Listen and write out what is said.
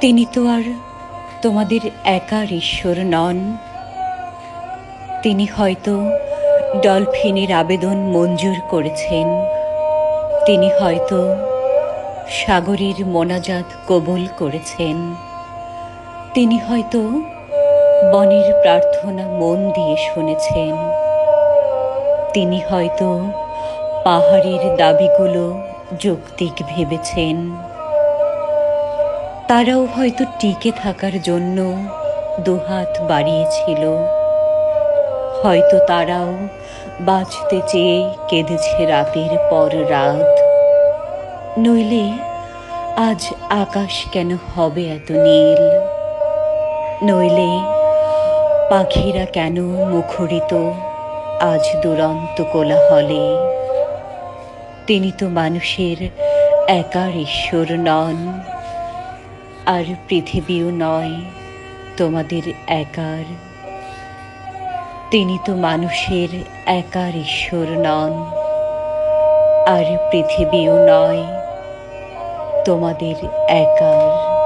তিনি তো আর তোমাদের একার ঈশ্বর নন। তিনি হয়তো ডলফিনের আবেদন মঞ্জুর করেছেন। তিনি হয়তো সাগরের মোনাজাত কবুল করেছেন। তিনি হয়তো বনের প্রার্থনা মন দিয়ে শুনেছেন। তিনি হয়তো পাহাড়ের দাবিগুলো যৌক্তিক ভেবেছেন। তারাও হয়তো টিকে থাকার জন্য দুহাত বাড়িয়েছিল। হয়তো তারাও বাঁচতে চেয়ে কেঁদেছে রাতের পর রাত। নইলে আজ আকাশ কেন হবে এত নীল? নইলে পাখিরা কেন মুখরিত আজ দুরন্ত কোলাহলে? তিনি তো মানুষের একার ঈশ্বর নন, আর পৃথিবীও নয় তোমাদের একার। তিনি তো মানুষের একার ঈশ্বর নন, আর পৃথিবীও নয় তোমাদের একার।